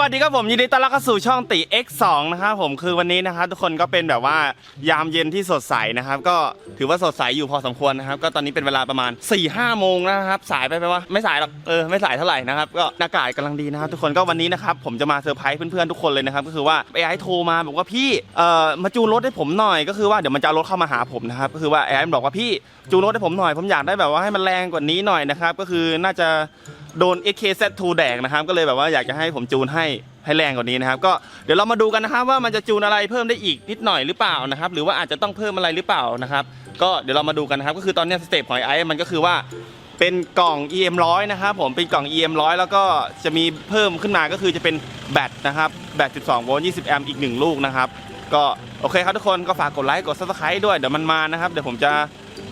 วัสดีครับผมยินดีต้อนรับเข้าสู่ช่องติ X2 นะครับผมคือวันนี้นะครับทุกคนก็เป็นแบบว่ายามเย็นที่สดใสนะครับ ก็ถือว่าสดใสอยู่พอสมควรนะครับ ก็ตอนนี้เป็นเวลาประมาณ4ี่ห้าโมงนะครับ สายไปไหมวะไม่สายหรอกเออไม่สายเท่าไหร่นะครับก็อากาศกำลังดีนะครับ ทุกคนก็วันนี้นะครับผมจะมาเซอร์ไพรส์เพื่อนๆทุกคนเลยนะครับก็คือว่าไอ้ไอ้โทรมาบอกว่าพี่เอ่อมาจูนรถให้ผมหน่อย ก็คือว่าเดี๋ยวมันจะเอารถเข้ามาหาผมนะครับก็คือว่าไอ้ไอ้บอกว่าพี่จูนรถให้ผมหน่อย ผมอยากได้แบบว่าให้มันแรงกว่านี้หน่อยนะครับก็คือน่าจะ โดน XKZ2 แดกนะครับ ก็เลยแบบว่าอยากจะให้ผมจูนให้ให้แรงกว่านี้นะครับ ก็เดี๋ยวเรามาดูกันนะครับ ว่ามันจะจูนอะไรเพิ่มได้อีกนิดหน่อยหรือเปล่านะครับ หรือว่าอาจจะต้องเพิ่มอะไรหรือเปล่านะครับ ก็เดี๋ยวเรามาดูกันนะครับ ก็คือตอนนี้สเต็ปของไอ้มันก็คือว่าเป็นกล่อง EM 100นะครับผมเป็นกล่อง EM 100แล้วก็จะมีเพิ่มขึ้นมาก็คือจะเป็นแบตนะครับแบต 12 โวลต์ 20 แอมป์อีก 1 ลูกนะครับ ก็โอเคครับทุกคนก็ฝากกดไลค์กด subscribe ด้วยเดี๋ยวมันมานะครับ เดี๋ยวผมจะ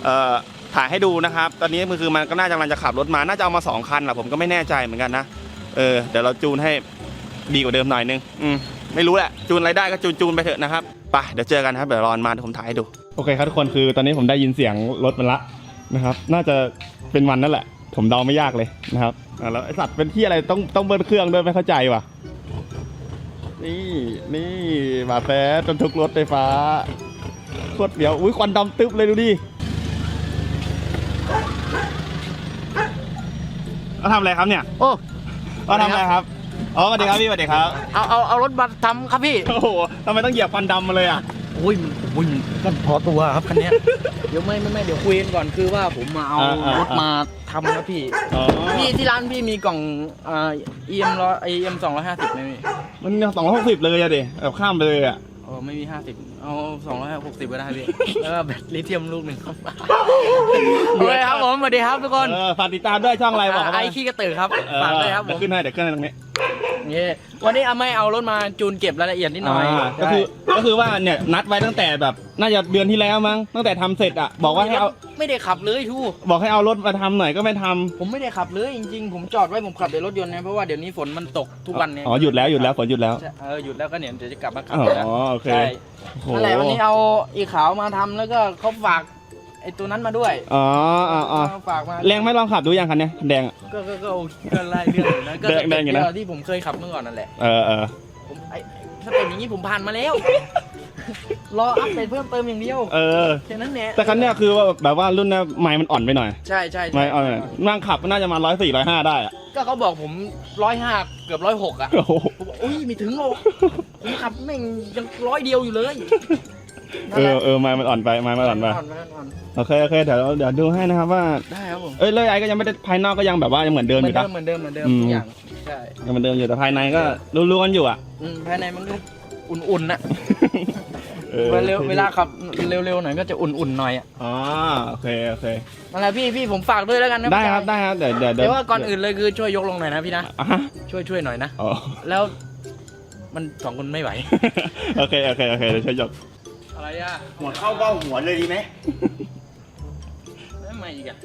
เอ่อ ถ่ายให้ดูนะครับ ตอนนี้มันคือมันก็น่าจะกำลังจะขับรถมา น่าจะเอามาสองคันแหละผมก็ไม่แน่ใจเหมือนกันนะ เออ เดี๋ยวเราจูนให้ดีกว่าเดิมหน่อยนึง อืม ไม่รู้แหละ จูนอะไรได้ก็จูนจูนไปเถอะนะครับ ไป เดี๋ยวเจอกันครับ เดี๋ยวรอนมาเดี๋ยวผมถ่ายให้ดู โอเคครับทุกคนคือตอนนี้ผมได้ยินเสียงรถมันละนะครับ น่าจะเป็นวันนั่นแหละ ผมเดาไม่ยากเลยนะครับอ่าแล้วไอสัตว์เป็นที่อะไรต้องต้องเบิ้ลเครื่องด้วยไม่เข้าใจว่ะ นี่นี่มาแฟจนทุกรถไฟฟ้าโคตรเดี๋ยว อุ้ยควันดำตึ๊บเลยดูดิ เขาทำอะไรครับเนี่ยโอ้เขาทำอะไรครับอ๋อสวัสดีครับพี่สวัสดีครับ เอาเอาเอารถมาทำครับพี่ โอ้โหทำไมต้องเหยียบควันดำมาเลยอะอุ้ยอุ้ยก็พอตัวครับคันเนี้ย เดี๋ยวไม่ไม่ไม่เดี๋ยวคุยกันก่อนคือว่าผมมาเอาอ่าอ่ารถมาทำครับพี่ อ๋อพี่ที่ร้านพี่มีกล่องอ่า EM ร้อย EM สองร้อยห้าสิบไหมพี่มันสองร้อยหกสิบเลยอะดิแบบข้ามไปเลยอะโอ้ไม่มีห้าสิบเอาสองร้อยหกสิบก็ได้พี่แล้วก็แบตลิเธียมลูกหนึ่งครับโอเคครับผมสวัสดีครับทุกคนเออฝากติดตามด้วยช่องอะไรบอกเขาไอไปขี้กระตือครับเออฝากด้วยครับผเดี๋ยวมขึ้นให้เดี๋ยวขึ้นให้ตรงนี้ นี่วันนี้เอาไม่เอารถมาจูนเก็บรายละเอียดนิดหน่อยาก็คือก็คือว่าเนี่ยนัดไว้ตั้งแต่แบบน่าจะเดือนที่แล้วมั้งตั้งแต่ทำเสร็จอะบอกว่าให้เอาไม่ได้ขับเลยทูบอกให้เอารถมาทำหน่อยก็ไม่ทำผมไม่ได้ขับเลยจริงๆ ผมจอดไว้ผมขับในรถยนต์นะเพราะว่าเดี๋ยวนี้ฝนมันตกทุกวันเนี่ยอ๋อหยุดแล้วหยุดแล้วฝนหยุดแล้วใช่เออหยุดแล้วก็เนี่ยเดี๋ยวจะกลับมาขับอ๋อแล้วโอเคใช่โอ้โห นั่นแหละวันนี้เอาอีขาวมาทำแล้วก็เขาฝาก ไอ้ตัวนั้นมาด้วยอ๋ออ๋ออ๋อเขาฝากมาแรงไหม่ลองขับดูยังคันเนี้ยคันแดงอะ ก็ก็ก็โอเคก็ไล่เรื่องอยู่นะก็แดงแดงอยู่นะสเต็ปเดีวที่ผมเคยขับเมื่อก่อนนั่นแหละเออเออผมไอ้สเต็ปอย่างนี้ผมผ่านมาแล้ว รออัปเดตเพิ่มเติมอย่างเดียวเออ แค่นั้นแหละแต่คันเนี้ยคือว่าแบบว่ารุ่นเนี้ยไม้มันอ่อนไปหน่อยใช่ใช่ใช่ไม้อ่อนไปหน่อยนั่งขับก็น่าจะมาร้อยสี่ร้อยห้าได้อะก็เขาบอกผมร้อยห้าเกือบร้อยหกอะโอ้โหผมบอกอุ้ยไม่ถึงหรอกผมขับแม่งยังร้อยเดียวอยู่เลยนั่ เอนแหอละเออไม้มันอ่อนไปไม้มันอ่อนไปอ่อนอ่อนโอเคโอเคเดี๋ยวเดี๋ยวดูให้นะครับว่าได้ครับผมเอ้ยเลยไอ้ก็ยังไม่ได้ภายนอกก็ยังแบบว่ายังเหมือนเดิมเหอมือนยู่เดินะมเหมือนเดิมเหมือนเดิมอืมทุกอย่างใช่ยังเหมือนเดิมอยู่แต่ภายในก็รู้ๆกันอยู่อะอืมภายในมันก็อุ่นๆน่ะออเวลาเวลาขับเร็วๆหน่อยก็จะอุ่นๆหน่อยอะอ๋อโอเคโอเคนั่นแหละพี่พี่ผมฝากด้วยแล้วกันนะได้ครับพี่ได้ครับเดี๋ยวเดี๋ยวชายแต่ว่าก่อนอื่นเลยคือช่วยยกลงหน่อยนะพี่นะอะฮะช่วยช่วยหน่อยนะอ๋อแล้วมันสองคนไม่ไหว โอเค โอเค โอเคเดี๋ยวช่วยยก อะไรอะหัวเข้าเบ้าหัวเลยดีไหมทำไมอีกอะ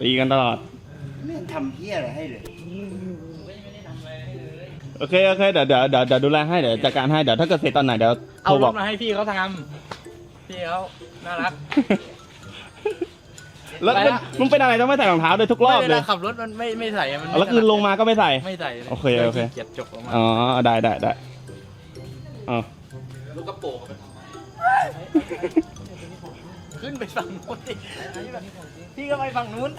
ตีกันตลอด ไม่ทำเพี้ยอะไรให้เลยโอเค โอเค เดี๋ยวเดี๋ยวเดี๋ยวเดี๋ยวดูแลให้ เดี๋ยวจัดการให้ เดี๋ยวถ้าเกิดเสร็จตอนไหนเดี๋ยวโทเอารรบอกถมาให้พี่เขาทำพี่เขาน่ารัก แล้วไปมันละ มึงเป็นอะไรต้องไม่ใส่รองเท้าด้วยทุกรอบไม่เวเลลายขับรถมันไม่ไม่ใส่มันไม่แล้วคือลงมาก็ไม่ใส่ ไม่ใส่ลยโอเคโอเค ขี้เกียจจกออกมา อ๋อ ได้ได้ได้อ๋อ ลูกกระโปรงเอาไปทำไมขึ้นไปฝั่งนู้นดิพี่ก็ไปฝั่งนู้น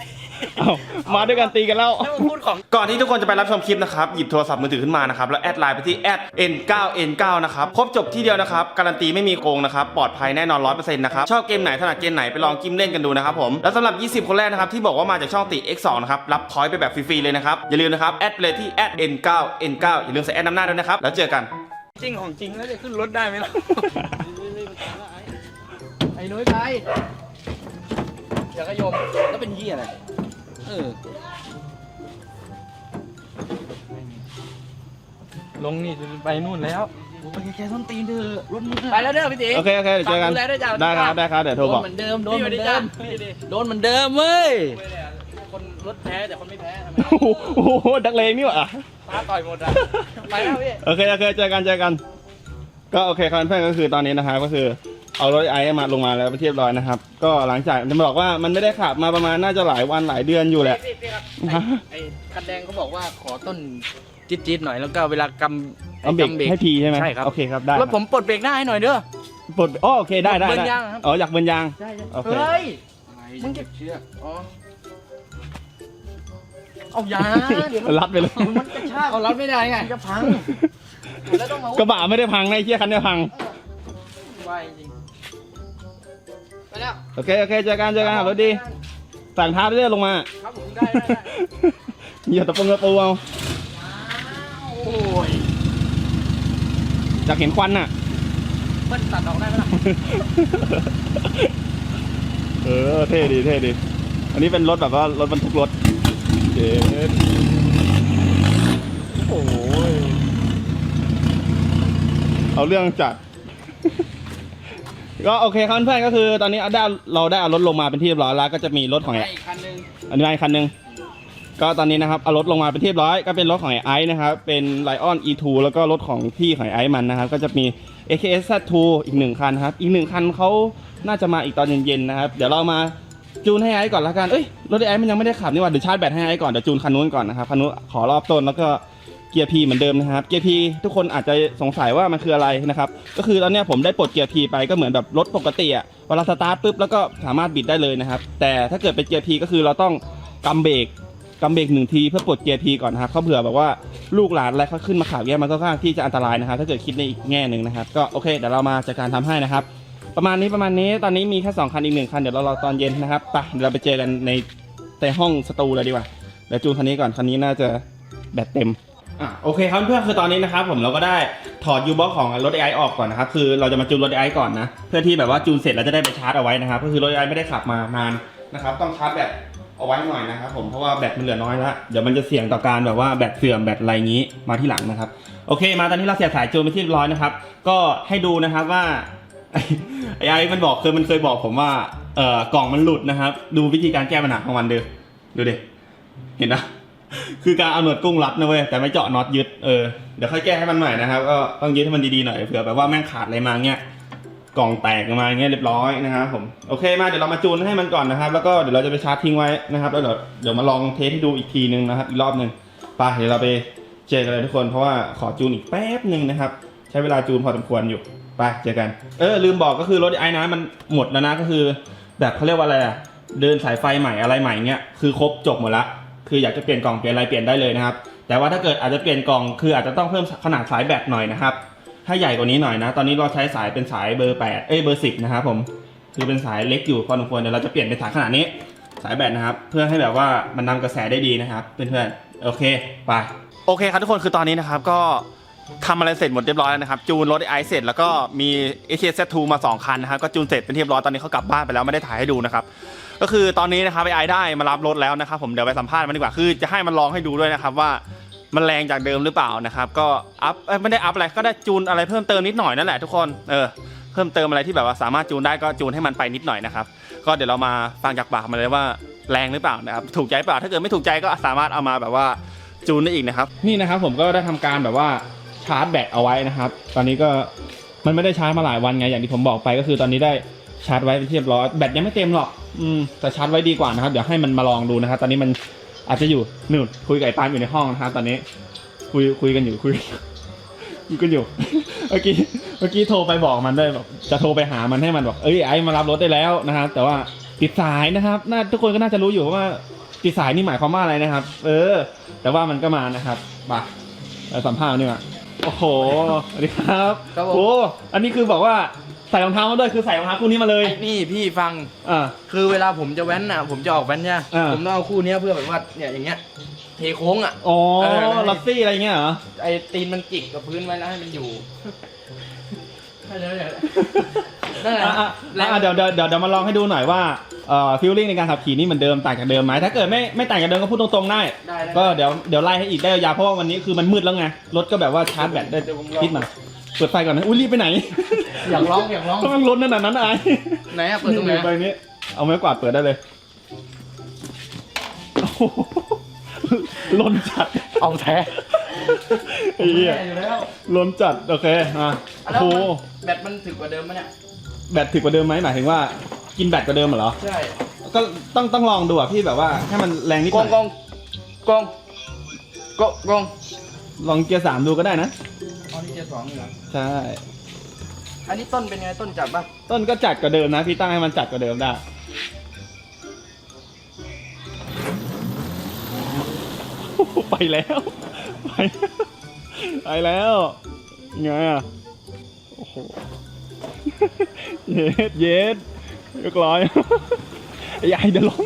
เอ้ามาด้วยกันตีกันแล้ว แล้วมาพูดของ ก่อนที่ทุกคนจะไปรับชมคลิปนะครับ หยิบโทรศัพท์มือถือขึ้นมานะครับ แล้วแอดไลน์ไปที่ @n9n9 นะครับ ครบจบที่เดียวนะครับ การันตีไม่มีโกงนะครับ ปลอดภัยแน่นอน100%นะครับ ชอบเกมไหนถนัดเกมไหนไปลองจิ้มเล่นกันดูนะครับผม แล้วสำหรับ 20 คนแรกนะครับที่บอกว่ามาจากช่องติ X2 นะครับ รับพอยต์ไปแบบฟรีๆเลยนะครับ อย่าลืมนะครับ แอดไปเลยที่ @n9n9 อย่าลืมใส่แอดนำหน้าด้วยนะครับ แล้วเจอกัน จริงของจริงแล้วจะขึ้นรถได้ไหมล่ะ ไอ้นุ้ยไปอย่ากระยมแล้วเป็นยี่อะไร เออ ลงนี่ไปนู่นแล้วไปแค่ส้นตีนเถอะรถมึงไปแล้วเด้อพี่ตีโอเคโอเคเดี๋ยวเจอกัน ฝากดูแลด้วยจ้ะได้ครับได้ครับเดี๋ยวโทรบอกโดนเหมือนเดิม โดนเหมือนเดิม โดนเหมือนเดิมเว้ย คนรถแพ้แต่คนไม่แพ้ทำไม โอ้โหโอ้โหดักเลงนี่หว่า ตาต่อยหมดอะ ไปแล้วพี่ โอเคโอเคเจอกันเจอกัน ก็โอเคครับเพื่อนๆก็คือตอนนี้นะครับก็คือเอารถไอซ์มาลงมาแล้วไปนที่เรียบร้อยนะครับ ก็หลังจากจะบอกว่ามันไม่ได้ขับมาประมาณน่าจะหลายวันหลายเดือนอยู่แหละ พี่พี่ครับฮะ ไอ้คันแดงเขาบอกว่าขอต้นจี๊ดๆหน่อยแล้วก็เวลากำเอาเบรกกำ ให้พีใช่ไหมใช่ครับ โอเคครับได้รถผมปลดเบรกหน้าให้หน่อยเด้อ ปลดอ๋อโอเคได้ได้เบิร์นได้ยางครับ อ๋ออยากเบิร์นยางใช่ใช่โอเค เฮ้ยมึมึงงจะจะเชือกอ๋อ เอายาเดี๋ยวรัดไปเลยมันกระชากเอารัดไม่ได้ไงจะพังแล้วต้องมากระบะไม่ได้พังในะไอ้เชี่ยคันเนี้พังวายจริงไปแล้วโอเคโอเคเจอกันเจอกันครับรถดีสั่งท้าไปเรื่อยลงมาครับผมได้ได้ได้เหยียบตะปงตะปูเอาโอ้ยอยากเห็นควันน่ะเบิ้ลตัดออกได้ไหมล่ะเออเท่ดีเท่ดีอันนี้เป็นรถแบบว่ารถบรรทุกรถ เจ็ดโอ้ยเอาเรื่องจัด ก็โอเคครับเพื่อนๆก็คือ ตอนนี้ได้เราได้เอารถลงมาเป็นที่เรียบร้อยแล้วก็จะมีรถของไปไอ้อีกคันหนึงอันนี้อีกคันหนึ่งก็ตอนนี้นะครับเอารถลงมาเป็นที่เรียบร้อยก็เป็นรถของไอ้ไอซ์นะครับ เป็นไลออน E2 แล้วก็รถของพี่ของไอ้ไอซ์มันนะครับ ก็จะมี AKS Z2 อีกหนึ่งคันครับ อีกหนึ่งคันเขาน่าจะมาอีกตอนเย็นๆนะครับ เดี๋ยวเรามา จูนให้ไอซ์ก่อนละกัน เอ้ย รถไอ้ไอ้มันยังไม่ได้ขับนี่หว่าเดี๋ยวชาร์จแบตให้ไอซ์ก่อน เดี๋ยวจูนคันนู้นก่อนนะครับ คันนู้นขอรอบต้นแล้วก็เกียร์พีเหมือนเดิมนะครับ เกียร์พีทุกคนอาจจะสงสัยว่ามันคืออะไรนะครับ ก็คือตอนนี้ผมได้ปลดเกียร์พีไปก็เหมือนแบบรถปกติอะเวลาสตาร์ทปุ๊บแล้วก็สามารถบิดได้เลยนะครับ แต่ถ้าเกิดเป็นเกียร์พีก็คือเราต้องกำเบรกกำเบรกหนึ่งทีเพื่อปลดเกียร์พีก่อนนะครับเขาเผื่อแบบว่าลูกหลานอะไรเขาขึ้นมาขับเนี่ยมันก็ค่อนข้างที่จะอันตรายนะครับ ถ้าเกิดคิดในอีกแง่หนึ่งนะครับ ก็โอเคเดี๋ยวเรามาจัดการทำให้นะครับ ประมาณนี้ประมาณนี้ตอนนี้มีแค่สองคันอีกหนึ่งคันเดี๋ยวเรารอตอนเย็นนะครับไปเดี๋ยวเราไปเจอกันในในห้องสตูเลยดีกว่าเดี๋ยวจูนคันนี้ก่อนคันนี้น่าจะแบตเต็มอะโอเคครับเพื่อนคือตอนนี้นะครับผมเราก็ได้ถอดยูบ็อกของรถไอออกก่อนนะครับคือเราจะมาจูนรถไอก่อนนะเพื่อที่แบบว่าจูนเสร็จแล้วจะได้ไปชาร์จเอาไว้นะครับก็คือรถไอไม่ได้ขับมานานนะครับต้องชาร์จแบตเอาไว้หน่อยนะครับผมเพราะว่าแบตมันเหลือน้อยแล้วเดี๋ยวมันจะเสี่ยงต่อการแบบว่าแบตเสื่อมแบตอะไรงี้มาที่หลังนะครับโอเค มาตอนนี้เราเสียบสายจูนไปที่เรียบร้อยนะครับก็ให้ดูนะครับว่า ไอ้ไอ้มันบอกเคยมันเคยบอกผมว่าเอ่อกล่องมันหลุดนะครับ ดูวิธีการแก้ปัญหาของมันดูดูดิเห็นนะคือการเอาหนวดกุ้งรัดนะเว้ยแต่ไม่เจาะน็อตยึดเออเดี๋ยวค่อยแก้ให้มันใหม่นะครับก็ต้องยึดให้มันดีๆหน่อยเผื่อแบบว่าแม่งขาดอะไรมาเงี้ยกล่องแตกออกมาเงี้ยเรียบร้อยนะครับผมโอเคมาเดี๋ยวเรามาจูนให้มันก่อนนะครับ แล้วก็เดี๋ยวเราจะไปชาร์จทิ้งไว้นะครับ แล้วเดี๋ยวเดี๋ยวมาลองเทสให้ดูอีกทีนึงนะครับ อีกรอบหนึ่งไปเดี๋ยวเราไปเจอกันเลยทุกคนเพราะว่าขอจูนอีกแป๊บหนึ่งนะครับ ใช้เวลาจูนพอสมควรอยู่ ไปเจอกัน เออลืมบอกก็คือรถไอ้น้ำมันหมดแล้วนะก็คือ แบบเขาเรียกว่าอะไรอะเดินสายไฟใหม่อะไรใหม่เงี้ยคือครบจบหมดละคืออยากจะเปลี่ยนกล่องเปลี่ยนอะไรเปลี่ยนได้เลยนะครับ แต่ว่าถ้าเกิดอาจจะเปลี่ยนกล่องคืออาจจะต้องเพิ่มขนาดสายแบตหน่อยนะครับถ้าใหญ่กว่านี้หน่อยนะ ตอนนี้เราใช้สายเป็นสายเบอร์8เอ้ยเบอร์10นะครับผมคือเป็นสายเล็กอยู่พอสมควรเดี๋ยวเราจะเปลี่ยนเป็นสายขนาดนี้สายแบตนะครับ เพื่อให้แบบว่ามันนำกระแสได้ดีนะครับเพื่อนๆโอเคไปโอเคครับทุกคนคือตอนนี้นะครับก็ ทำอะไรเสร็จหมดเรียบร้อยแล้วนะครับจูนรถไอเสร็จแล้วก็มี a k z 2มา2คันนะครับก็จูนเสร็จเป็นที่เรียบร้อยตอนนี้เขากลับบ้านไปแล้วไม่ได้ถ่ายให้ดูนะครับก็คือตอนนี้นะครับไอได้มารับรถแล้วนะครับผมเดี๋ยวไปสัมภาษณ์มันดีกว่าคือจะให้มันลองให้ดูด้วยนะครับว่ามันแรงจากเดิมหรือเปล่านะครับก็อัพไม่ได้อัพอะไรก็ได้จูนอะไรเพิ่มเติมนิดหน่อยนั่นแหละทุกคนเออเพิ่มเติมอะไรที่แบบว่าสามารถจูนได้ก็จูนให้มันไปนิดหน่อยนะครับก็เดี๋ยวเรามาฟังจากปากมันเลยว่าแรงหรือเปล่านะครับถูกใจเปล่าถ้าเกิดไม่ถูกใจก็สามารถเอามาแบบว่าจูนได้อีกนะครับนี่นะครับผมก็ได้ทำการแบบว่า ชาร์จแบตเอาไว้นะครับ ตอนนี้ก็มันไม่ได้ชาร์จมาหลายวันไงอย่างที่ผมบอกไปก็คือตอนนี้ได้ชาร์จไว้เป็นที่เรียบร้อยแบตยังไม่เต็มหรอก อืมแต่ชาร์จไว้ดีกว่านะครับ เดี๋ยวให้มันมาลองดูนะครับ ตอนนี้มันอาจจะอยู่นู่นคุยกับไอ้ปาล์มอยู่ในห้องนะครับตอนนี้ คุยคุยกันอยู่คุยคุยกันอยู่ เมื่อกี้เมื่อกี้โทรไปบอกมันด้วยแบบจะโทรไปหามันให้มันบอกเอ้ยไอ้มารับรถได้แล้วนะครับ แต่ว่าติดสายนะครับน่าทุกคนก็น่าจะรู้อยู่ว่าติดสายนี่หมายความว่าอะไรนะครับ เออ แต่ว่ามันก็มานะครับมาเราสัมภาษณ์นี่มา โอ้โหสวัสดีครับครับผม โอ้อันนี้คือบอกว่าใส่รองเท้ามาด้วยคือใส่รองเท้าคู่นี้มาเลยไอ้นี่พี่ฟังอ่า คือเวลาผมจะแว้นอะ ผมจะออกแว้นเนี่ยอ่า ผมต้องเอาคู่เนี้ยเพื่อแบบว่าเนี่ยอย่างเงี้ยเทโค้งอะ อ๋อเออนั่นลัฟซี่อะไรเงี้ยเหรอ ไอ้ตีนมันจิกกับพื้นไว้แล้วให้มันอยู่นั่นแหละนั่นแหละอะอะแล้วอะเดี๋ยวเดี๋ยวเดี๋ยวเดี๋ยวมาลองให้ดูหน่อยว่าเอ่อ ฟิลลิ่งในการขับขี่นี่เหมือนเดิมต่างจากเดิมไหมถ้าเกิดไม่ไม่ต่างจากเดิมก็พูดตรงๆได้ได้ได้ ก็เดี๋ยวเดี๋ยวไล่ให้อีกได้ยาวๆเพราะว่าวันนี้คือมันมืดแล้วไงรถก็แบบว่าชาร์จแบตได้เดี๋ยวผมลองคิดมาเปิดไฟก่อนนะอุ้ยรีบไปไหนอยากร้องอยากร้องก็มันล้นขนาดนั้นไอ้ไหนอะเปิดตรงไหนนี่ไปนี้เอาไม้กวาดเปิดได้เลยโอ้โหล้นจัดเอาแท้ไอ้เหี้ยอยู่แล้วล้นจัดโอเคอะแล้วโอ้โหมันแบตมันถึกกว่าเดิมไหมเนี่ยแบตถึกกว่าเดิมไหมหมายถึงว่า กินแบตกว่าเดิมเหรอ ใช่ก็ต้องต้องลองดูอะพี่แบบว่าให้มันแรงนิดกหอน่งอยกองกองกองกองลองเกียร์สามดูก็ได้นะ อ๋อนี่เจ็ดสองนี่เหรอใช่ อันนี้ต้นเป็นไงต้นจับป่ะต้นก็จัดกว่าเดิมนะ พี่ตั้งให้มันจัดกว่าเดิมได้ ไปแล้ว ไปไปแล้วไงอะโอ้โห เย็ดเย็ด เรียบร้อยไอ้ยายเดี๋ยวล้ม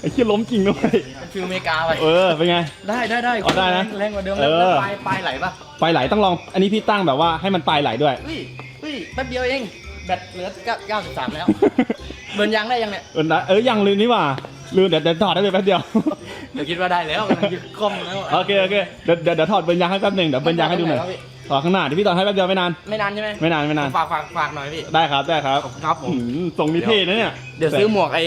ไอ้เชี่ยล้มจริงด้วยเป็นฟิลอเมริกาไปเออเป็นไง ได้ได้ได้อ๋อได้นะแรงกว่าเดิมเอแล้วอแล้วปลายปลายไหลป่ะไฟไหลต้องลอง อันนี้พี่ตั้งแบบว่าให้มันปลายไหลด้วย เฮ้ยเฮ้ยแป๊บเดียวเอง แบตเหลือเก้าสิบสามแล้วเบิร์นยางได้ยังเนี่ย เออนะเออยังลืมนี่หว่าลืมเดี๋ยวเดี๋ยวถอดได้เลยแป๊บเดียวเดี๋ยวคิดว่าได้แล้วกำลังยึดคอมแล้วะโอเคโอเคเดี๋ยวเดี๋ยวเดี๋ยวถอดเบิร์นยางให้แป๊บหนึ่งเดี๋ยวเบิร์นยางให้ดูหน่อยค รับพี่ถอดข้างหน้าเดี๋ยวพี่ถอดให้แป๊บเดียวไม่นาน ไม่นานใช่ไหมไม่นานไม่นาน ฝากฝากฝากหน่อยพี่ ได้ครับได้ครับครับผมอืมทรงนี้เท่นะเนี่ยเดี๋ยวซื้อหมวกไอ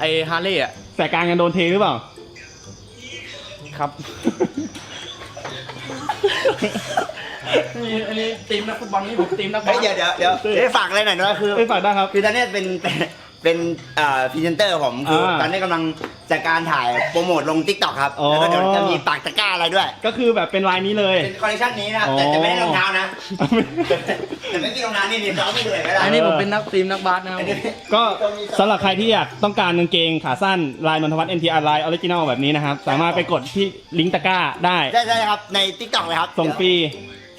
ไอฮาร์เลย์อะแต่กลางกันโดนเทหรือเปล่า ครับอันนี้อันนี้ทีมนักฟุตบอลนี่ผมทีมนักบอเฮ้ลยเดี๋ยวเดี๋ยวเดี๋ยวเดี๋ยวฝากอะไรหน่อยนะคือเอ้ยฝากได้ครับคือตอนเนี้ยเป็น เป็นเป็นเอ่อพรีเซนเตอร์ผมคืออาตอนนี้กำลังจัดการถ่ายโปรโมทลงทิกตอกครับ อ๋อ แล้วก็เดี๋ยวจะมีปากตะกร้าอะไรด้วย ก็คือแบบเป็นลายนี้เลย เป็นคอลเลคชันนี้นะครับ แต่อ๋อ จะไม่ได้รองเท้านะ แต่ไม่มีรองเท้านี่นี่ซ้อมไม่เหนื่อยไหมล่ะอันนี้ผมเป็นนักทีมนักบาสนะครับอันนี้ก็สำหรับใครที่อยากต้องการกางเกงขาสั้นลายนนทวัฒน์ NTR ลายออริจินอลแบบนี้นะครับ สามารถไปกดที่ลิงก์ตะกร้าได้ใช่ใช่ครับ ในทิกตอกเลยครับส่งฟรี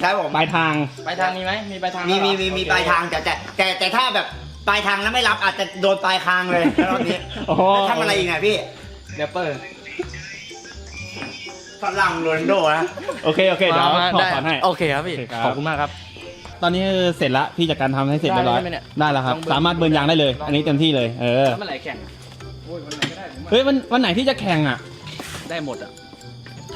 ครับผม ปลายทาง ไปทางนี้ไหมมีไปทางมีมีเหรอมีมีโอเคปลายทางแต่แต่แต่แต่ถ้าแบบ ปลายทางแล้วไม่รับอาจจะโดนปลายคางเลยรอบนี้อ๋อแล้วทำอะไรอีกไงพี่เดี๋ยวเปิดฝรั่งโรนลโดนะโอเค โอเค เดี๋ยวมาถอดได้ถอดให้โอเคครับพี่โอเคครับขอบคุณมากครับ ตอนนี้เสร็จละพี่จัดการทำให้เสร็จเรียบร้อยได้ไหมเนี่ยได้แล้วครับ ลองเบิร์น สามารถเบิร์นยางได้เลย อันนี้เต็มที่เลย เออ เมื่อไหร่แข่งโอ้ยวันไหนก็ได้ผมว่าเฮ้ยวันวันไหนที่จะแข่งอะ ได้หมดอะ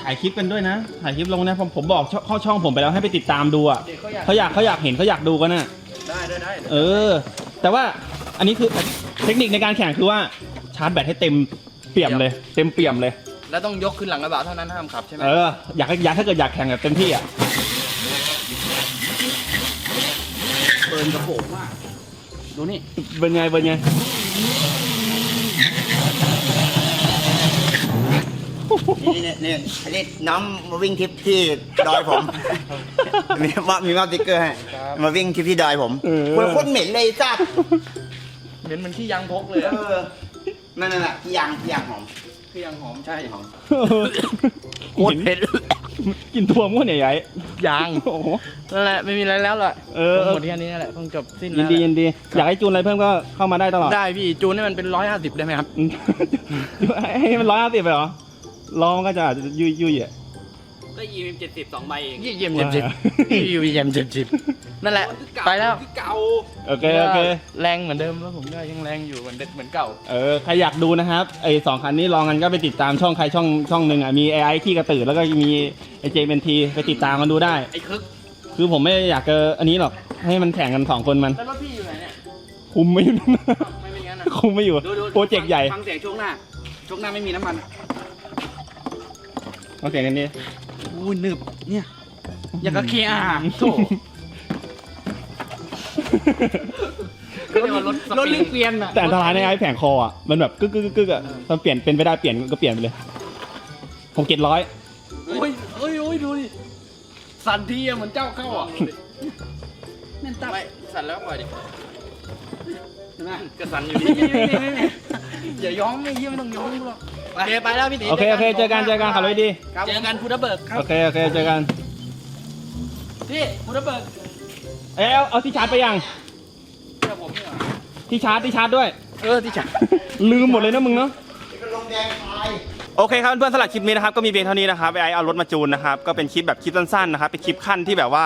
ถ่ายคลิปกันด้วยนะ ถ่ายคลิปลงนะผมผมบอกช่องเข้าช่องผมไปแล้วให้ไปติดตามดูอะเด็กเขาอยากเขาอยากเขาอยากเห็นเขาอยากดูกันน่ะ ได้ได้ได้เออ แต่ว่าอันนี้คือเทคนิคในการแข่งคือว่าชาร์จแบตให้เต็มเปี่ยมเลย เต็มเปี่ยมเลย แล้วต้องยกขึ้นหลังกระบะเท่านั้นห้ามขับใช่ไหมเอออยากให้อยากถ้าเกิดอยากแข่งแบบเต็มที่อะเบิร์นกระโปงมากดูนี่เป็นไงเป็นไง นี่นี่นี่อันนี้น้องมาวิ่งทริปที่ดอยผม มีมอบมีมอบติ๊กเกอร์ให้มาวิ่งทริปที่ดอยผมเออ คนคนเหม็นเลยจ้าเหม็นเหมันขี้ยางพกเลยเออะอนั่นน่ะที่ยางที่ยางหอมขี้ยางหอมใช่หอมโคตรเผ็ดกินทั่วม้วนใหญ่ยางๆโอ้โห นั่นแหละไม่มีอะไรแล้วล่ะเออ ผมหมดแค่นี้แหละเพิ่งจบสิ้นยิแล้นวดียินดี อยากให้จูนอะไรเพิ่มก็เข้ามาได้ตลอดได้พี่จูนให้มันเป็นร้อยห้าสิบได้ไหมครับอืมให้มันร้อยห้าสิบไปเหรอ ร้องก็จะอาจจะยุ่ยยุ่ยๆอะ ก็ยีมเจ็ดสิบสองใบเองยี่เยี่ยมเยี่ยมจิบยี่เยี่ยมจิบจิบนั่นแหละไปแล้ว คือเก่า โอเคโอเค แรงเหมือนเดิมแล้วผมก็ยังแรงอยู่เหมือนเดิมเหมือนเก่า เออใครอยากดูนะครับไอ้สองคันนี้ลองกันก็ไปติดตามช่องใครช่องช่องหนึ่งอะมีไอไอขี้กระตือแล้วก็มีไอเจเนทีไปติดตามกันดูได้ ไอ้คึก คือผมไม่อยากเจออันนี้หรอกให้มันแข่งกันสองคนมัน แล้วรถพี่อยู่ไหนเนี่ย คุมไม่อยู่ ไม่เป็นงั้นอะคุมไม่อยู่ดูดูโปรเจกต์ใหญ่ ฟังเสียงช่วงหน้า ช่วงหน้าไม่มีน้ำมัน โอเคกันดีอุ้ยหนึบเนี่ยอย่างกับเคียร์โถก็เรียกว่ารถสรถปริลิงงเกวียนอะแต่อันตรายในไอ้แผงคออะมันแบบกึกกึกกึกกึกอะมันเปลี่ยนเป็นไปได้เปลี่ยนก็เปลี่ยนไปเลยผมเก็ตร้อยโอ้ยโอ้ยโอ้ยดูดิสันทีอะเหมือนเจ้าเข้าอะแน่นตับไม่สั่นแล้วก็ปล่อยดิเห็นไหมกระสันอยู่ดีอย่าย้อมไม่เยี่ยไม่ต้องย้อมกูหรอก โอเคไปแล้วพี่ตีโอเคโอเคเจอกันเจอกันขับรถดีครับเจอกันพุทธเบิกครับโอเคโอเคเจอกันพี่พุทธเบิกเอ้ยเอาเอาที่ชาร์จไปยังเจ้าผมเนี่ยที่ชาร์จที่ชาร์จด้วย เออที่จัดลืมหมดเลยนะมึงเนาะลงแดงตายโอเคครับเพื่อนๆสำหรับคลิปนี้นะครับก็มีเพียงเท่านี้นะครับไอเอารถมาจูนนะครับก็เป็นคลิปแบบคลิปสั้นๆนะครับเป็นคลิปขั้นที่แบบว่า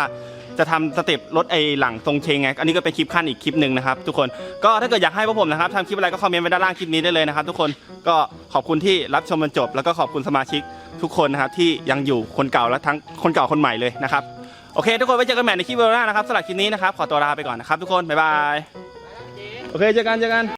จะทำสเต็ปรถไอหลังทรงเชงไง อันนี้ก็เป็นคลิปขั้นอีกคลิปหนึ่งนะครับทุกคน ก็ถ้าเกิดอยากให้พวกผมนะครับทำคลิปอะไรก็คอมเมนต์ไว้ด้านล่างคลิปนี้ได้เลยนะครับทุกคน ก็ขอบคุณที่รับชมจนจบ แล้วก็ขอบคุณสมาชิกทุกคนนะครับที่ยังอยู่คนเก่าและทั้งคนเก่าคนใหม่เลยนะครับ โอเค ทุกคนไว้เจอกันใหม่ในคลิปวิดีโอหน้านะครับสำหรับคลิปนี้นะครับขอตัวลาไปก่อนนะครับทุกคนบ๊ายบาย โอเคเจอกันเจอกัน